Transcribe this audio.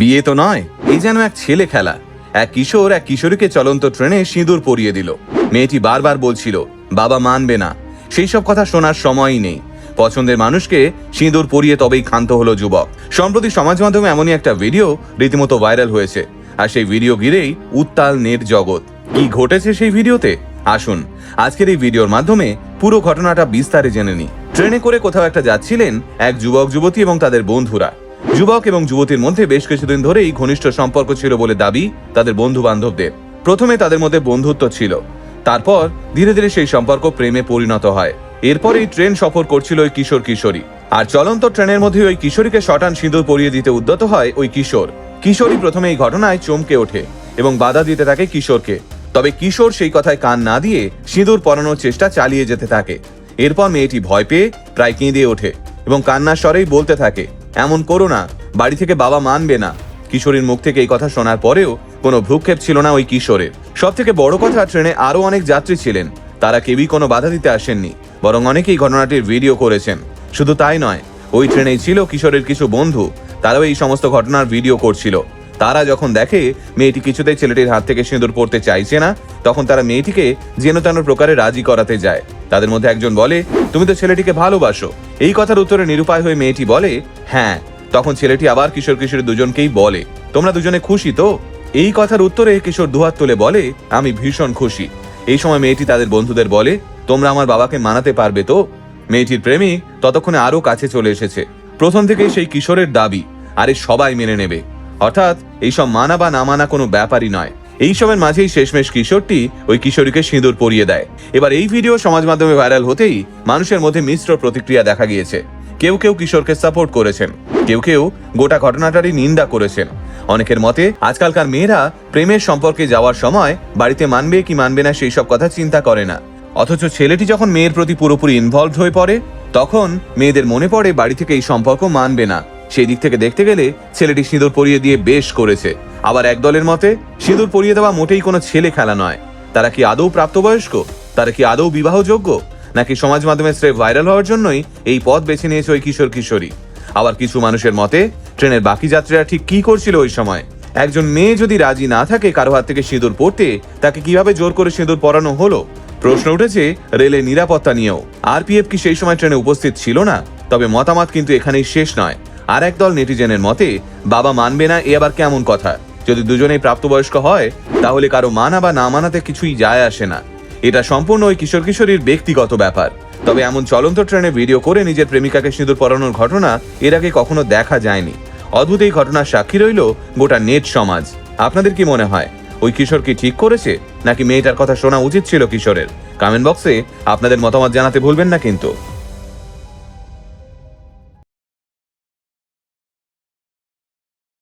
বিয়ে তো নয়, এই যেন এক ছেলে খেলা। এক কিশোর এক কিশোরীকে চলন্ত ট্রেনে সিঁদুর পরিয়ে দিল। মেয়েটি বারবার বলছিল, বাবা মানবে না, সেই সব কথা শোনার সময়ই নেই। পছন্দের মানুষকে সিঁদুর পরিয়ে তবেই ক্ষান্ত হলো যুবক। সম্প্রতি সমাজ মাধ্যমে এমনই একটা ভিডিও রীতিমতো ভাইরাল হয়েছে, আর সেই ভিডিও ঘিরেই উত্তাল নেট জগৎ। কি ঘটেছে সেই ভিডিওতে? আসুন, আজকের এই ভিডিওর মাধ্যমে পুরো ঘটনাটা বিস্তারে জেনে নিই। ট্রেনে করে কোথাও একটা যাচ্ছিলেন এক যুবক যুবতী এবং তাদের বন্ধুরা। যুবক এবং যুবতীর মধ্যে বেশ কিছুদিন ধরেই ঘনিষ্ঠ সম্পর্ক ছিল বলে দাবি তাদের বন্ধু বান্ধবদের প্রথমে তাদের মধ্যে বন্ধুত্ব ছিল। তারপর ধীরে ধীরে সেই সম্পর্ক প্রেমে পরিণত হয়। এরপরেই ট্রেন সফর করছিল ওই কিশোর কিশোরী। আর চলন্ত ট্রেনের মধ্যে ওই কিশোরীকে শটান সিঁদুর পরিয়ে দিতে উদ্যত হয় ওই কিশোর। কিশোরী প্রথমে এই ঘটনায় চমকে ওঠে এবং বাধা দিতে থাকে কিশোরকে। তবে কিশোর সেই কথায় কান না দিয়ে সিঁদুর পরানোর চেষ্টা চালিয়ে যেতে থাকে। এরপর মেয়েটি ভয় পেয়ে প্রায় কেঁদে ওঠে এবং কান্নার স্বরেই বলতে থাকে এমন করো না, বাড়ি থেকে বাবা মানবে না। কিশোরীর মুখ থেকে এই কথা শোনার পরেও কোনো ভ্রুক্ষেপ ছিল না ওই কিশোরের। সব থেকে বড় কথা ট্রেনে আরও অনেক যাত্রী ছিলেন। তারা কেউই কোনো বাধা দিতে আসেননি, বরং অনেকেই ঘটনাটির ভিডিও করেছেন। শুধু তাই নয়, ওই ট্রেনেই ছিল কিশোরের কিছু বন্ধু, তারাও এই সমস্ত ঘটনার ভিডিও করছিল। তারা যখন দেখে মেয়েটি কিছুতেই ছেলেটির হাত থেকে সিঁদুর পড়তে চাইছে না, তখন তারা মেয়েটিকে যেন তেন প্রকারে রাজি করাতে যায়। তাদের মধ্যে একজন বলে, তুমি তো ছেলেটিকে ভালোবাসো। এই কথার উত্তরে নিরুপায় হয়ে মেয়েটি বলে হ্যাঁ তখন ছেলেটি আবার কিশোর কিশোরী দুজনকেই বলে, তোমরা দুজনে খুশি তো? এই কথার উত্তরে কিশোর দুহাত তুলে বলে, আমি ভীষণ খুশি। এই সময় মেয়েটি তাদের বন্ধুদের বলে, তোমরা আমার বাবাকে মানাতে পারবে তো? মেয়েটির প্রেমিক ততক্ষণে আরও কাছে চলে এসেছে। প্রথম থেকেই সেই কিশোরের দাবি, আরে, সবাই মেনে নেবে। অর্থাৎ এইসব মানা বা না মানা কোনো ব্যাপারই নয়। এই এইসবের মাঝেই শেষমেশ কিশোরটি ওই কিশোরীকে সিঁদুর পরিয়ে দেয়। এবার এই ভিডিও সমাজ মাধ্যমে ভাইরাল হতেই মানুষের মধ্যে মিশ্র প্রতিক্রিয়া দেখা গিয়েছে। কেউ কেউ কিশোরকে সাপোর্ট করেছেন। কেউ কেউ গোটা ঘটনাটারই নিন্দা করেছেন। অনেকের মতে, আজকালকার মেয়েরা প্রেমের সম্পর্কে যাওয়ার সময় বাড়িতে মানবে কি মানবে না সেই সব কথা চিন্তা করে না। অথচ ছেলেটি যখন মেয়ের প্রতি পুরোপুরি ইনভলভ হয়ে পড়ে, তখন মেয়েদের মনে পড়ে বাড়ি থেকে এই সম্পর্ক মানবে না। সেই দিক থেকে দেখতে গেলে ছেলেটি সিঁদুর পরিয়ে দিয়ে বেশ করেছে। আবার একদলের মতে, সিঁদুর পরিয়ে দেওয়া মোটেই কোনো ছেলে খেলা নয়। তারা কি আদৌ প্রাপ্তবয়স্ক? তারা কি আদৌ বিবাহযোগ্য? নাকি সমাজ মাধ্যমে স্রেফ ভাইরাল হওয়ার জন্যই এই পথ বেছে নিয়েছে ওই কিশোর কিশোরী? আবার কিছু মানুষের মতে, ট্রেনের বাকি যাত্রীরা ঠিক কি করছিল ওই সময়? একজন মেয়ে যদি রাজি না থাকে কারও হাত থেকে সিঁদুর পড়তে, তাকে কীভাবে জোর করে সিঁদুর পরানো হলো? প্রশ্ন উঠেছে রেলের নিরাপত্তা নিয়েও। আরপিএফ কি সেই সময় ট্রেনে উপস্থিত ছিল না? তবে মতামত কিন্তু এখানেই শেষ নয়। আর একদল নেটিজেনের মতে, বাবা মানবে না, এ আবার কেমন কথা? যদি দুজনেই প্রাপ্তবয়স্ক হয়, তাহলে কারও মানা বা না মানাতে কিছুই যায় আসে না। এটা সম্পূর্ণ ওই কিশোর কিশোরীর ব্যক্তিগত ব্যাপার। তবে এমন চলন্ত ট্রেনে ভিডিও করে নিজের প্রেমিকাকে সিঁদুর পরানোর ঘটনা এর আগে কখনো দেখা যায়নি। অদ্ভুত এই ঘটনার সাক্ষী রইল গোটা নেট সমাজ। আপনাদের কি মনে হয়, ওই কিশোর কি ঠিক করেছে, নাকি মেয়েটার কথা শোনা উচিত ছিল কিশোরের? কমেন্ট বক্সে আপনাদের মতামত জানাতে ভুলবেন না কিন্তু।